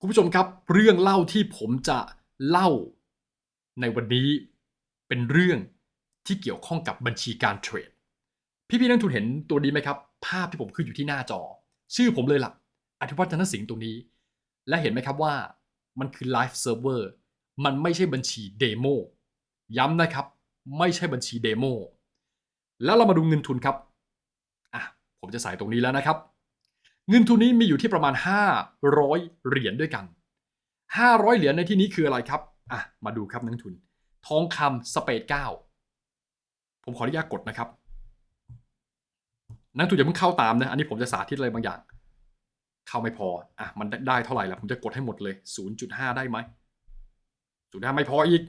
คุณผู้ชมครับ เรื่องเล่าที่ผมจะเล่าในวันนี้เป็นเรื่องที่เกี่ยวข้องกับบัญชีการเทรด พี่ๆนักทุนเห็นตัวนี้ไหมครับ ภาพที่ผมขึ้นอยู่ที่หน้าจอ ชื่อผมเลยล่ะอธิวัฒนสิงห์ตรงนี้ และเห็นไหมครับว่ามันคือไลฟ์เซิร์ฟเวอร์มันไม่ใช่บัญชีเดโมย้ำนะครับ ไม่ใช่บัญชีเดโมแล้วเรามาดูเงินทุนครับอะผมจะใส่ตรงนี้แล้วนะครับ เงินทุนนี้มีอยู่ที่ประมาณ 500 เหรียญด้วยกัน 500 เหรียญในที่นี้คืออะไรครับอะมาดูครับนักทุน ทองคำสเปด9ผมขออนุญาตกดนะครับ นักทุนอย่าเพิ่งเข้าตามนะ อันนี้ผมจะสาธิตอะไรบางอย่าง เข้าไม่พออะมันได้เท่าไหร่ล่ะผมจะกดให้หมดเลย 0.5 ได้ไหม0.5ไม่พออีก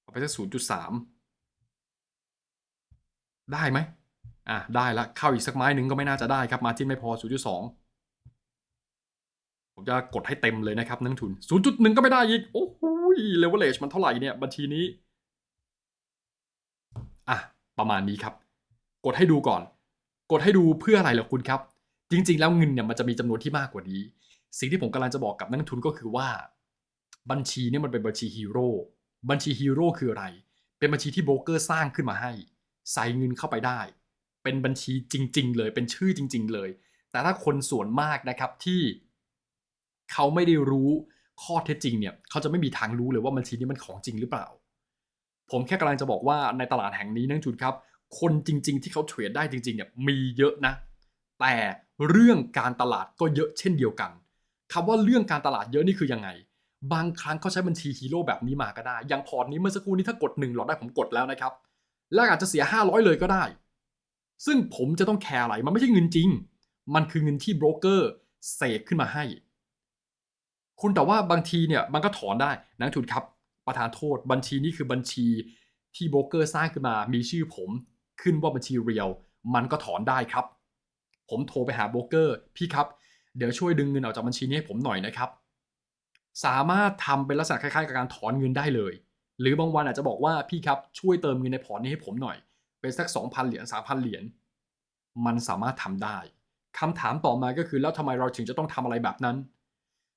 เอาไปสัก0.3ได้ไหม อะได้ละเข้าอีกสักไม้หนึ่งก็ไม่น่าจะได้ครับ มาจิ้นไม่พอ 0.2 ผมจะกดให้เต็มเลยนะครับนักทุน 0.1 ก็ไม่ได้อีก โอ้โหเลเวลเลชมันเท่าไหร่เนี่ยบัญชีนี้ อะ ประมาณนี้ครับ กดให้ดูก่อน กดให้ดูเพื่ออะไรเหรอคุณครับ จริง ๆ แล้วเงินเนี่ยมันจะมีจำนวนที่มากกว่านี้ สิ่งที่ผมกำลังจะบอกกับนักทุนก็คือว่า บัญชีเนี่ยมันเป็นบัญชีฮีโร่บัญชีฮีโร่คืออะไร เป็นบัญชีที่โบรกเกอร์สร้างขึ้นมาให้ ใส่เงินเข้าไปได้ เป็นบัญชีจริง ๆ เลยเป็นชื่อจริง ๆ เลย แต่ถ้าคนส่วนมากนะครับที่เขาไม่ได้รู้ข้อเท็จจริงเนี่ยเขาจะไม่มีทางรู้เลยว่าบัญชีนี้มันของจริงหรือเปล่า ผมแค่กำลังจะบอกว่าในตลาดแห่งนี้นักทุนครับ คนจริง ๆ ที่เขาเทรดได้จริงๆเนี่ยมีเยอะนะ แต่เรื่องการตลาดก็เยอะเช่นเดียวกันคำว่าเรื่องการตลาดเยอะนี่คือยังไง บางครั้งเขาใช้บัญชีฮีโร่แบบนี้มาก็ได้ อย่างพอร์ตนี้เมื่อสักครู่นี้ถ้ากดหนึ่งหลอดได้ผมกดแล้วนะครับ แล้วอาจจะเสีย 500 เลยก็ได้ ซึ่งผมจะต้องแคร์อะไร มันไม่ใช่เงินจริง มันคือเงินที่โบรกเกอร์เสกขึ้นมาให้ คุณแต่ว่าบางทีเนี่ยมันก็ถอนได้นักทุนครับ ประธานโทษบัญชีนี้คือบัญชีที่โบรกเกอร์สร้างขึ้นมามีชื่อผมขึ้นว่าบัญชีเรียลมันก็ถอนได้ครับ ผมโทรไปหาโบรกเกอร์พี่ครับ เดี๋ยวช่วยดึงเงินออกจากบัญชีนี้ให้ผมหน่อยนะครับ สามารถทำเป็นลักษณะคล้ายๆ กับการถอนเงินได้เลย หรือบางวันอาจจะบอกว่าพี่ครับช่วยเติมเงินในพอร์ตนี้ให้ผมหน่อย เป็นสัก 2,000 เหรียญ3,000 เหรียญมันสามารถทำได้คำถามต่อมาก็คือแล้วทำไมเราถึงจะต้องทำอะไรแบบนั้น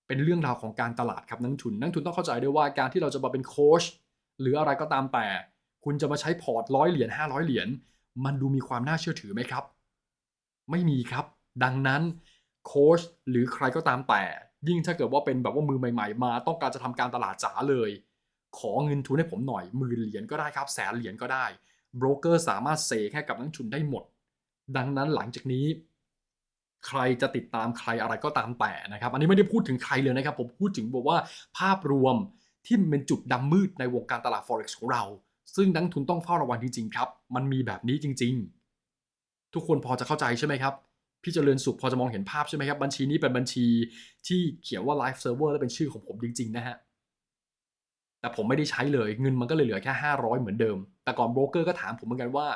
เป็นเรื่องราวของการตลาดครับนักทุนนักทุนต้องเข้าใจด้วยว่าการที่เราจะมาเป็นโค้ชหรืออะไรก็ตามแต่ คุณจะมาใช้พอร์ตร้อยเหรียญ500 เหรียญมันดูมีความน่าเชื่อถือไหมครับ ไม่มีครับ ดังนั้นโค้ชหรือใครก็ตามแต่ ยิ่งถ้าเกิดว่าเป็นแบบว่ามือใหม่ ๆ มา ต้องการจะทำการตลาดจ๋าเลย ขอเงินทุนให้ผมหน่อยหมื่นเหรียญก็ได้ครับ แสนเหรียญก็ได้ โบรกเกอร์สามารถเซแค่กับนักทุนได้หมด ดังนั้นหลังจากนี้ ใครจะติดตามใครอะไรก็ตามแต่นะครับ อันนี้ไม่ได้พูดถึงใครเลยนะครับ ผมพูดถึงบอกว่าภาพรวมที่เป็นจุดดำมืดในวงการตลาด forex ของเรา ซึ่งนักทุนต้องเฝ้าระวังจริงๆครับ มันมีแบบนี้จริง ๆ ทุกคนพอจะเข้าใจใช่ไหมครับพี่เจริญสุขพอจะมองเห็นภาพใช่ไหมครับ บัญชีนี้เป็นบัญชีที่เขียนว่า live server และเป็นชื่อของผมจริง ๆ นะฮะ แต่ผมไม่ได้ใช้เลยเงินมันก็เลยเหลือแค่ 500 เหมือนเดิม แต่ก่อนโบรกเกอร์ก็ถามผมเหมือนกันว่า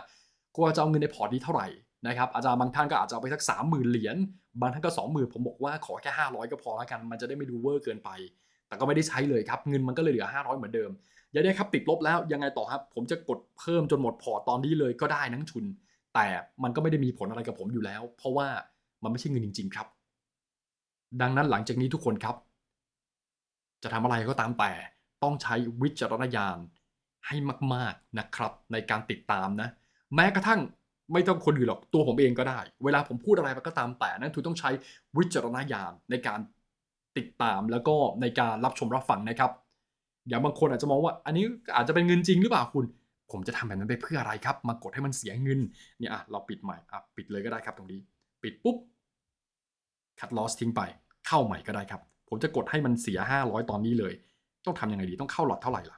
กูจะเอาเงินในพอร์ตนี้เท่าไหร่นะครับอาจารย์บางท่านก็อาจจะเอาไปสัก 30,000 เหรียญบางท่านก็ 20,000 ผมบอกว่าขอแค่ 500 ก็พอแล้วกัน มันจะได้ไม่ดูเวอร์เกินไป แต่ก็ไม่ได้ใช้เลยครับเงินมันก็เลยเหลือ 500 เหมือนเดิมอย่าได้ครับติดลบแล้วยังไงต่อครับ ผมจะกดเพิ่มจนหมดพอร์ตตอนนี้เลยก็ได้นังทุน แต่มันก็ไม่ได้มีผลอะไรกับผมอยู่แล้ว เพราะว่ามันไม่ใช่เงินจริง ๆ ครับ ดังนั้นหลังจากนี้ทุกคนครับ จะทำอะไรก็ตามแต่ ต้องใช้วิจารณญาณให้มาก ๆนะครับ ในการติดตามนะ แม้กระทั่งไม่ต้องคนอื่นหรอกตัวผมเองก็ได้ เวลาผมพูดอะไรก็ตามแต่นั้นทุกต้องใช้วิจารณญาณในการติดตามแล้วก็ในการรับชมรับฟังนะครับอย่างบางคนอาจจะมองว่า อันนี้อาจจะเป็นเงินจริงหรือเปล่าคุณ ผมจะทำแบบนั้นไปเพื่ออะไรครับ มากดให้มันเสียเงินเนี่ยอะเราปิดใหม่อะปิดเลยก็ได้ครับตรงนี้ ปิดปุ๊บคัดลอสทิ้งไป เข้าใหม่ก็ได้ครับ ผมจะกดให้มันเสีย 500 ตอนนี้เลย ต้องทำยังไงดีต้องเข้าหลอดเท่าไหร่ล่ะ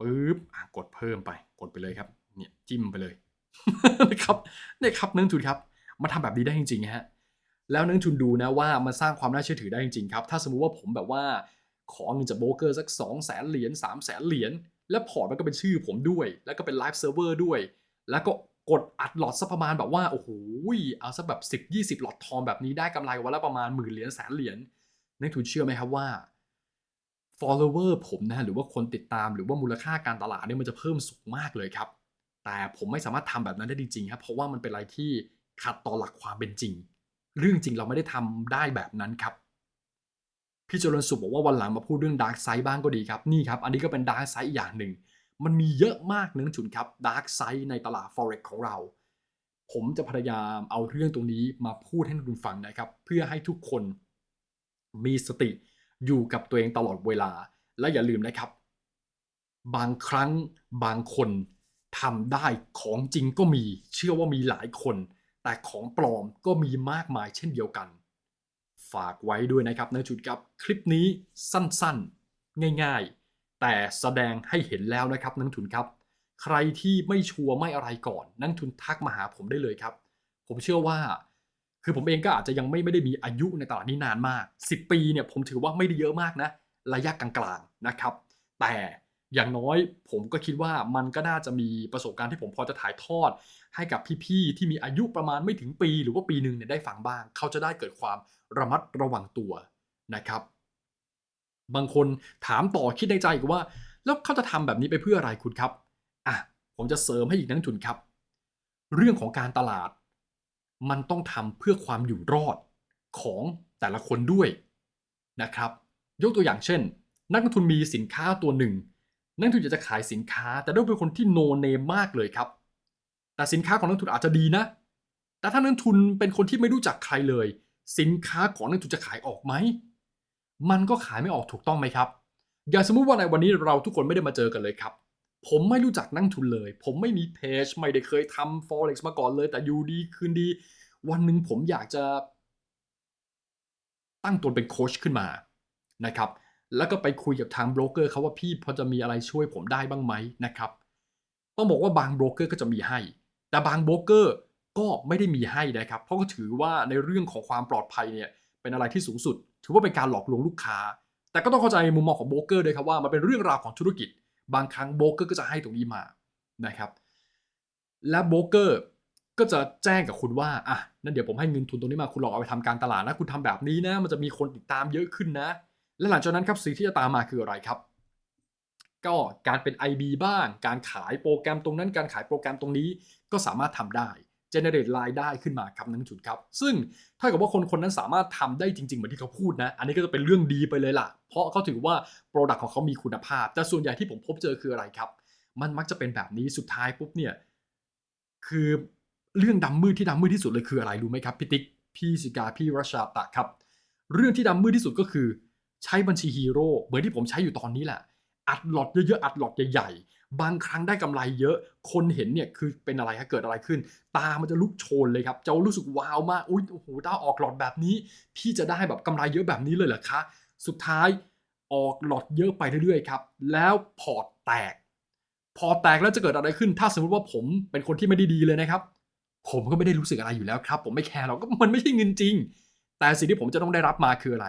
ปึ๊บกดเพิ่มไป กดไปเลยครับ เนี่ยจิ้มไปเลยนะครับเนี่ยครับนักทุนครับมาทำแบบนี้ได้จริงๆฮะแล้วนักทุนดูนะว่ามันสร้างความน่าเชื่อถือได้จริงๆครับ ถ้าสมมุติว่าผมแบบว่าขอเงินจากโบรกเกอร์สัก2 0 0แสนเหรียญ3 0 0แสนเหรียญแล้วพอร์ตมันก็เป็นชื่อผมด้วย แล้วก็เป็นไลฟ์เซิร์ฟเวอร์ด้วย แล้วก็กดอัดหลอดสักประมาณแบบว่าโอ้โหเอาสักแบบ10 20 หลอดทองแบบนี้ได้กำไรวันละประมาณหมื่นเหรียญแสนเหรียญนักทุนเชื่อไหมครับว่า follower ผมนะหรือว่าคนติดตามหรือว่ามูลค่าการตลาดเนี่ยมันจะเพิ่มสูงมากเลยครับ แต่ผมไม่สามารถทำแบบนั้นได้จริงครับเพราะว่ามันเป็นอะไรที่ขัดต่อหลักความเป็นจริง เรื่องจริงเราไม่ได้ทำได้แบบนั้นครับพี่เจริญสุขบอกว่าวันหลังมาพูดเรื่องดาร์กไซด์บ้างก็ดีครับนี่ครับ อันนี้ก็เป็นดาร์กไซด์อย่างหนึ่ง มันมีเยอะมากเนื้อฉุนครับดาร์กไซด์ในตลาด forex ของเรา ผมจะพยายามเอาเรื่องตรงนี้มาพูดให้นักลงทุนฟังนะครับ เพื่อให้ทุกคนมีสติ อยู่กับตัวเองตลอดเวลา และอย่าลืมนะครับ บางครั้งบางคนทำได้ของจริงก็มี เชื่อว่ามีหลายคน แต่ของปลอมก็มีมากมายเช่นเดียวกัน ฝากไว้ด้วยนะครับนะจุดครับคลิปนี้สั้นๆ ง่ายๆ แต่แสดงให้เห็นแล้วนะครับนักทุนครับ ใครที่ไม่ชัวร์ไม่อะไรก่อน นักทุนทักมาหาผมได้เลยครับ ผมเชื่อว่า คือผมเองก็อาจจะยังไม่ไม่ได้มีอายุในตลาดนี้นานมาก 10 ปีเนี่ยผมถือว่าไม่ได้เยอะมากนะระยะกลางๆนะครับ แต่อย่างน้อยผมก็คิดว่ามันก็น่าจะมีประสบการณ์ที่ผมพอจะถ่ายทอด ให้กับพี่ๆที่มีอายุประมาณไม่ถึงปี หรือว่าปีหนึ่งเนี่ยได้ฟังบ้าง เขาจะได้เกิดความระมัดระวังตัวนะครับ บางคนถามต่อคิดในใจอีกว่า แล้วเขาจะทำแบบนี้ไปเพื่ออะไรคุณครับอะผมจะเสริมให้อีกนักทุนครับ เรื่องของการตลาด มันต้องทำเพื่อความอยู่รอดของแต่ละคนด้วยนะครับ ยกตัวอย่างเช่น นักลงทุนมีสินค้าตัวหนึ่ง นักลงทุนอยากจะขายสินค้า แต่ต้องเป็นคนที่โนเนมมากเลยครับ แต่สินค้าของนักลงทุนอาจจะดีนะ แต่ถ้านักลงทุนเป็นคนที่ไม่รู้จักใครเลย สินค้าของนักลงทุนจะขายออกไหม มันก็ขายไม่ออกถูกต้องไหมครับ อย่างสมมุติว่าในวันนี้เราทุกคนไม่ได้มาเจอกันเลยครับ ผมไม่รู้จักนักลงทุนเลย ผมไม่มีเพจไม่ได้เคยทำ forex มาก่อนเลย แต่อยู่ดีคืนดี วันหนึ่งผมอยากจะตั้งตนเป็นโค้ชขึ้นมานะครับ แล้วก็ไปคุยกับทางโบรกเกอร์เขาว่าพี่พอจะมีอะไรช่วยผมได้บ้างไหมนะครับ ต้องบอกว่าบางโบรกเกอร์ก็จะมีให้ แต่บางโบรกเกอร์ก็ไม่ได้มีให้นะครับ เพราะก็ถือว่าในเรื่องของความปลอดภัยเนี่ยเป็นอะไรที่สูงสุด ถือว่าเป็นการหลอกลวงลูกค้า แต่ก็ต้องเข้าใจมุมมองของโบรกเกอร์ด้วยครับว่ามันเป็นเรื่องราวของธุรกิจ บางครั้งโบรกเกอร์ก็จะให้ตรงนี้มานะครับ และโบรกเกอร์ก็จะแจ้งกับคุณว่าอะนั่นเดี๋ยวผมให้เงินทุนตรงนี้มาคุณลองเอาไปทำการตลาดนะคุณทำแบบนี้นะมันจะมีคนติดตามเยอะขึ้นนะ และหลังจากนั้นครับสิ่งที่จะตามมาคืออะไรครับ ก็การเป็น IB บ้าง การขายโปรแกรมตรงนั้น การขายโปรแกรมตรงนี้ก็สามารถทำได้ generate รายได้ขึ้นมาครับนักลงทุนครับ ซึ่งถ้าเกิดว่าคนคนนั้นสามารถทำได้จริงๆเหมือนที่เขาพูดนะ อันนี้ก็จะเป็นเรื่องดีไปเลยล่ะ เพราะเขาถือว่า Product ของเขามีคุณภาพ แต่ส่วนใหญ่ที่ผมพบเจอคืออะไรครับ มันมักจะเป็นแบบนี้สุดท้ายปุ๊บเนี่ยคือเรื่องดำมืดที่ดำมืดที่สุดเลยคืออะไรรู้ไหมครับพี่ติ๊กพี่สิกาพี่รัชาตะครับ เรื่องที่ดำมืดที่สุดก็คือ ใช้บัญชีฮีโร่เหมือนที่ผมใช้อยู่ตอนนี้แหละอัดหลอดเยอะๆอัดหลอดใหญ่ๆ บางครั้งได้กำไรเยอะ คนเห็นเนี่ยคือเป็นอะไรครับเกิดอะไรขึ้น ตามันจะลุกโชนเลยครับจะรู้สึกว้าวมากอุ้ยโอ้โหถ้าออกหลอดแบบนี้ พี่จะได้แบบกำไรเยอะแบบนี้เลยเหรอคะ สุดท้ายออกหลอดเยอะไปเรื่อยๆครับ แล้วพอร์ตแตก พอแตกแล้วจะเกิดอะไรขึ้น ถ้าสมมติว่าผมเป็นคนที่ไม่ได้ดีเลยนะครับ ผมก็ไม่ได้รู้สึกอะไรอยู่แล้วครับ ผมไม่แคร์หรอกก็มันไม่ใช่เงินจริง แต่สิ่งที่ผมจะต้องได้รับมาคืออะไร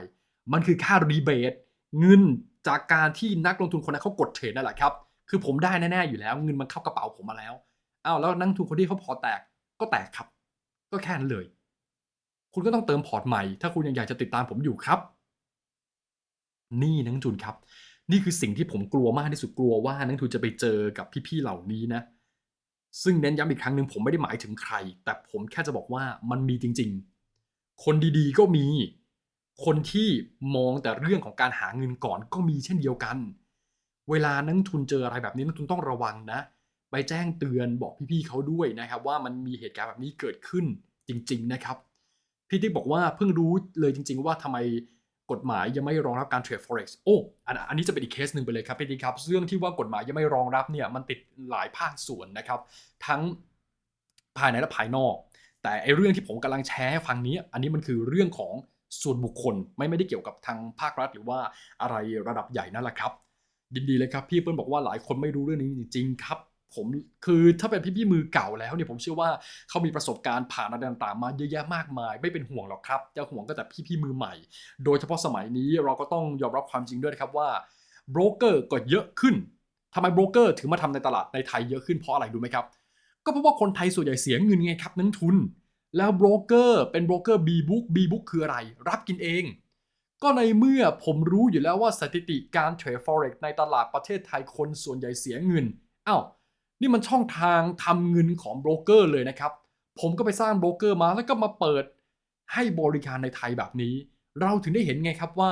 มันคือค่ารีเบทเงินจากการที่นักลงทุนคนนั้นเขากดเทรดนั่นแหละครับ คือผมได้แน่ๆอยู่แล้ว เงินมันเข้ากระเป๋าผมมาแล้วอ้าวแล้วนักลงทุนคนที่เขาพอแตกก็แตกครับ ก็แค่นั้นเลย คุณก็ต้องเติมพอร์ตใหม่ ถ้าคุณยังอยากจะติดตามผมอยู่ครับ นี่นักทุนครับ นี่คือสิ่งที่ผมกลัวมากที่สุดกลัวว่านักทุนจะไปเจอกับพี่ๆเหล่านี้นะ ซึ่งเน้นย้ำอีกครั้งหนึ่งผมไม่ได้หมายถึงใคร แต่ผมแค่จะบอกว่ามันมีจริง ๆ คนดีๆก็มี คนที่มองแต่เรื่องของการหาเงินก่อนก็มีเช่นเดียวกัน เวลานักทุนเจออะไรแบบนี้นักทุนต้องระวังนะ ไปแจ้งเตือนบอกพี่ๆเขาด้วยนะครับ ว่ามันมีเหตุการณ์แบบนี้เกิดขึ้นจริง ๆ นะครับพี่ติ๊กบอกว่าเพิ่งรู้เลยจริง ๆ ว่าทำไม กฎหมายยังไม่รองรับการเทรด forex โอ้อันนี้จะเป็นอีกเคสหนึ่งไปเลยครับพี่ติ๊กครับ เรื่องที่ว่ากฎหมายยังไม่รองรับเนี่ยมันติดหลายภาคส่วนนะครับ ทั้งภายในและภายนอก แต่ไอเรื่องที่ผมกำลังแชร์ให้ฟังนี้ อันนี้มันคือเรื่องของส่วนบุคคลไม่ไม่ได้เกี่ยวกับทางภาครัฐ หรือว่าอะไรระดับใหญ่นั่นแหละครับ ดีเลยครับ พี่เปิ้ลบอกว่าหลายคนไม่รู้เรื่องนี้จริงๆครับ ผมคือถ้าเป็นพี่ๆมือเก่าแล้วเนี่ยผมเชื่อว่าเขามีประสบการณ์ผ่านอะไรต่างๆมาเยอะแยะมากมาย ไม่เป็นห่วงหรอกครับจะห่วงก็แต่พี่ๆมือใหม่ โดยเฉพาะสมัยนี้เราก็ต้องยอมรับความจริงด้วยนะครับว่าโบรกเกอร์ก็เยอะขึ้นทำไมโบรกเกอร์ถึงมาทำในตลาดในไทยเยอะขึ้นเพราะอะไรรู้ไหมครับ ก็เพราะว่าคนไทยส่วนใหญ่เสียเงินไงครับนักทุน แล้วโบรกเกอร์เป็นโบรกเกอร์ B-Book B-Book คืออะไร รับกินเอง ก็ในเมื่อผมรู้อยู่แล้วว่าสถิติการเทรด forex ในตลาดประเทศไทยคนส่วนใหญ่เสียเงินอ้าว นี่มันช่องทางทำเงินของโบรกเกอร์เลยนะครับ ผมก็ไปสร้างโบรกเกอร์มาแล้วก็มาเปิดให้บริการในไทยแบบนี้ เราถึงได้เห็นไงครับว่า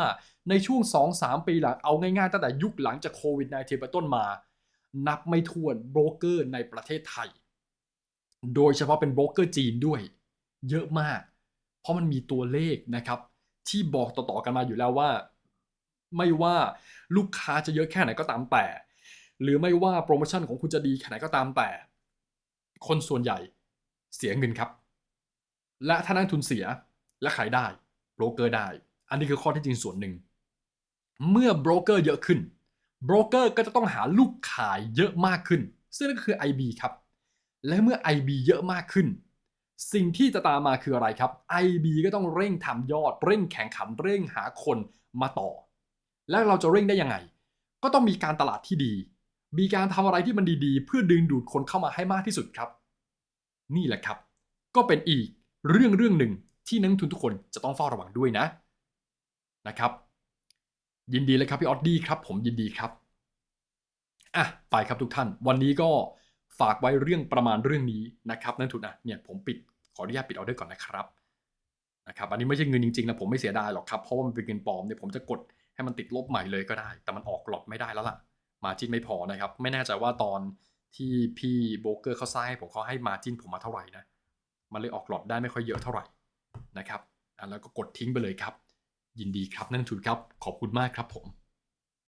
ในช่วง 2-3 ปีหลังเอาง่ายๆตั้งแต่ยุคหลังจากโควิด -19 เป็นต้นมา นับไม่ถ้วนโบรกเกอร์ในประเทศไทย โดยเฉพาะเป็นโบรกเกอร์จีนด้วย เยอะมาก เพราะมันมีตัวเลขนะครับ ที่บอกต่อๆกันมาอยู่แล้วว่า ไม่ว่าลูกค้าจะเยอะแค่ไหนก็ตามแต่ หรือไม่ว่าโปรโมชั่นของคุณจะดีแค่ไหนก็ตามแต่ คนส่วนใหญ่เสียเงินครับ และถ้านักทุนเสียและขายได้โบรกเกอร์ได้ อันนี้คือข้อที่จริงส่วนหนึ่ง เมื่อโบรกเกอร์เยอะขึ้นโบรกเกอร์ก็จะต้องหาลูกขายเยอะมากขึ้น ซึ่งนั่นก็คือ IB ครับ และเมื่อ IB เยอะมากขึ้น สิ่งที่จะตามมาคืออะไรครับ IB ก็ต้องเร่งทำยอด เร่งแข่งขันเร่งหาคนมาต่อ แล้วเราจะเร่งได้ยังไง ก็ต้องมีการตลาดที่ดี มีการทำอะไรที่มันดีๆ เพื่อดึงดูดคนเข้ามาให้มากที่สุดครับ นี่แหละครับ ก็เป็นอีกเรื่องเรื่องหนึ่งที่นักทุนทุกคนจะต้องเฝ้าระวังด้วยนะนะครับ ยินดีเลยครับพี่ออดดี้ครับ ผมยินดีครับอะไปครับทุกท่าน วันนี้ก็ฝากไว้เรื่องประมาณเรื่องนี้นะครับนักทุนอะเนี่ยผมปิดขออนุญาตปิดออเดอร์ก่อนนะครับนะครับอันนี้ไม่ใช่เงินจริงๆนะผมไม่เสียดายหรอกครับเพราะว่ามันเป็นเงินปลอมเนี่ยผมจะกดให้มันติดลบใหม่เลยก็ได้ แต่มันออกหลอดไม่ได้แล้วล่ะ มาจินไม่พอนะครับ ไม่แน่ใจว่าตอนที่พี่โบรกเกอร์เขาสร้างให้ผมเขาให้มาจินผมมาเท่าไหร่นะ มันเลยออกหลอดได้ไม่ค่อยเยอะเท่าไหร่นะครับอะแล้วก็กดทิ้งไปเลยครับ ยินดีครับนักลงทุนครับขอบคุณมากครับผม